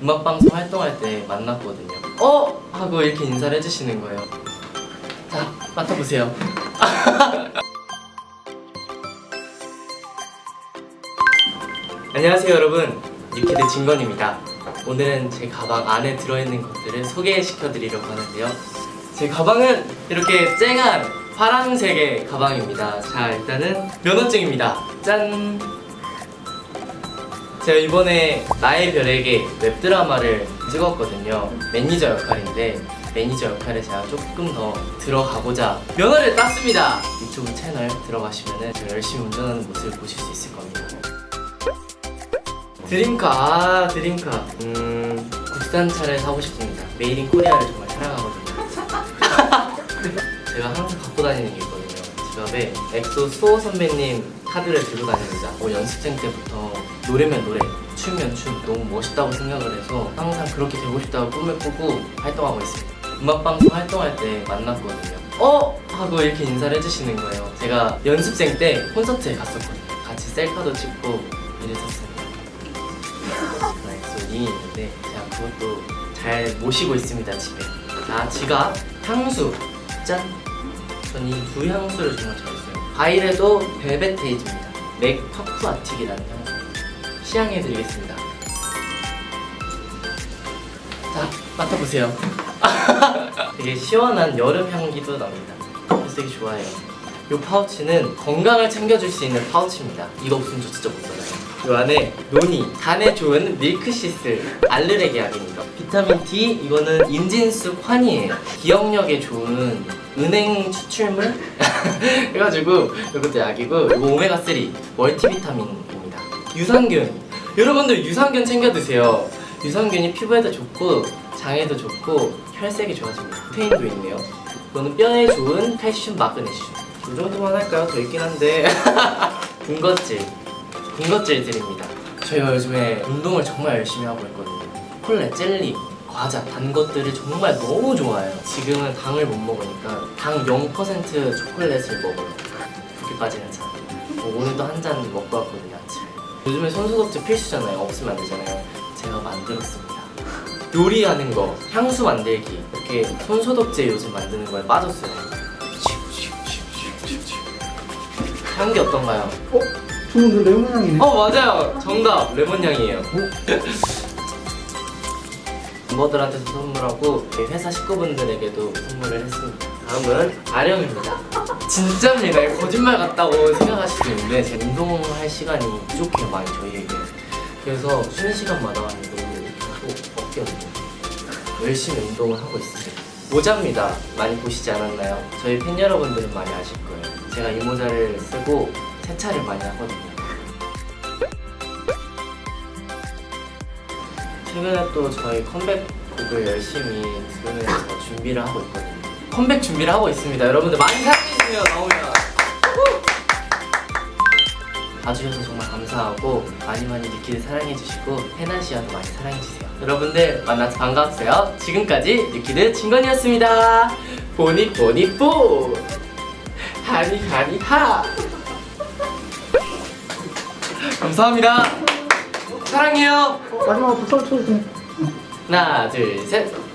음악방송 활동할 때 만났거든요. 어? 하고 이렇게 인사를 해주시는 거예요. 자, 맡아보세요. 안녕하세요 여러분 뉴키드 진건입니다 오늘은 제 가방 안에 들어있는 것들을 소개시켜 드리려고 하는데요 제 가방은 이렇게 쨍한 파란색의 가방입니다 자 일단은 면허증입니다 짠 제가 이번에 나의 별에게 웹드라마를 찍었거든요. 매니저 역할인데 매니저 역할에 제가 조금 더 들어가고자 면허를 땄습니다. 유튜브 채널 들어가시면 제가 열심히 운전하는 모습을 보실 수 있을 겁니다. 드림카 아 드림카. 음 국산 차를 사고 싶습니다. 메이드 인 코리아를 정말 사랑하거든요. 제가 항상 갖고 다니는 게 있거든요 지갑에 엑소 수호 선배님 카드를 들고 다닙니다. 뭐 연습생 때부터 노래면 노래 춤면 춤. 너무 멋있다고 생각을 해서 항상 그렇게 되고 싶다고 꿈을 꾸고 활동하고 있습니다. 음악방송 활동할 때 만났거든요. 어? 하고 이렇게 인사를 해주시는 거예요. 제가 연습생 때 콘서트에 갔었거든요. 같이 셀카도 찍고 이랬었습니다 엑소니 있는데 제가 그것도 잘 모시고 있습니다 집에. 아 지갑 향수. 짠! 전 이 두 향수를 정말 잘 써요. 바이레도 벨벳 테이즈입니다. 맥 파프 아틱이라는 향수. 시향해 드리겠습니다. 자 맡아보세요. 되게 시원한 여름 향기도 납니다. 되게 좋아해요. 이 파우치는 건강을 챙겨줄 수 있는 파우치입니다. 이거 없으면 저 진짜 못 살아요 이 안에 노니, 간에 좋은 밀크시슬, 알르레기 약입니다. 비타민 D, 이거는 인진수 환이에요. 기억력에 좋은 은행 추출물? 해가지고 이것도 약이고 이거 오메가 3 멀티비타민입니다. 유산균. 여러분들 유산균 챙겨 드세요. 유산균이 피부에도 좋고 장에도 좋고 혈색이 좋아집니다 페인도 있네요. 이거는 뼈에 좋은 칼슘 마그네슘. 이 정도만 할까요? 더 있긴 한데. 군것질 군것질 드립니다. 저희가 요즘에 운동을 정말 열심히 하고 있거든요. 콜레, 젤리, 과자, 단 것들을 정말 너무 좋아해요. 지금은 당을 못 먹으니까 당 0% 초콜릿을 먹어요. 그렇게 빠지는 사람 어, 오늘도 한 잔 먹고 왔거든요 아침에. 요즘에 손소독제 필수잖아요. 없으면 안 되잖아요. 제가 만들었습니다. 요리하는 거, 향수 만들기. 이렇게 손소독제 요즘 만드는 거에 빠졌어요. 향기 어떤가요? 어? 저는 그 레몬 향이네. 어 맞아요. 정답. 레몬 향이에요. 멤버들한테도 선물하고 저희 회사 식구분들에게도 선물을 했습니다. 다음은 아령입니다. 진짜입니다 이거 거짓말 같다고 생각하실 수 있는데 제가 운동할 시간이 부족해요 많이 저희에게. 그래서 쉬는 시간마다 운동을 이렇게 하고 어깨 운동 열심히 운동을 하고 있습니다. 모자입니다. 많이 보시지 않았나요? 저희 팬 여러분들은 많이 아실 거예요. 제가 이 모자를 쓰고 세차를 많이 하거든요 최근에 또 저희 컴백곡을 열심히 들으면서 준비를 하고 있거든요. 컴백 준비를 하고 있습니다. 여러분들 많이 사랑해주세요. 나오면. 후! 봐주셔서 정말 감사하고 많이 많이 뉴키드 사랑해주시고 해나시아도 많이 사랑해주세요. 여러분들 만나서 반가웠어요. 지금까지 뉴키드 진건이었습니다. 보니 보니 보 하니 하니 하 감사합니다. 사랑해요. 어, 마지막으로 박수 쳐주세요. 하나 둘 셋.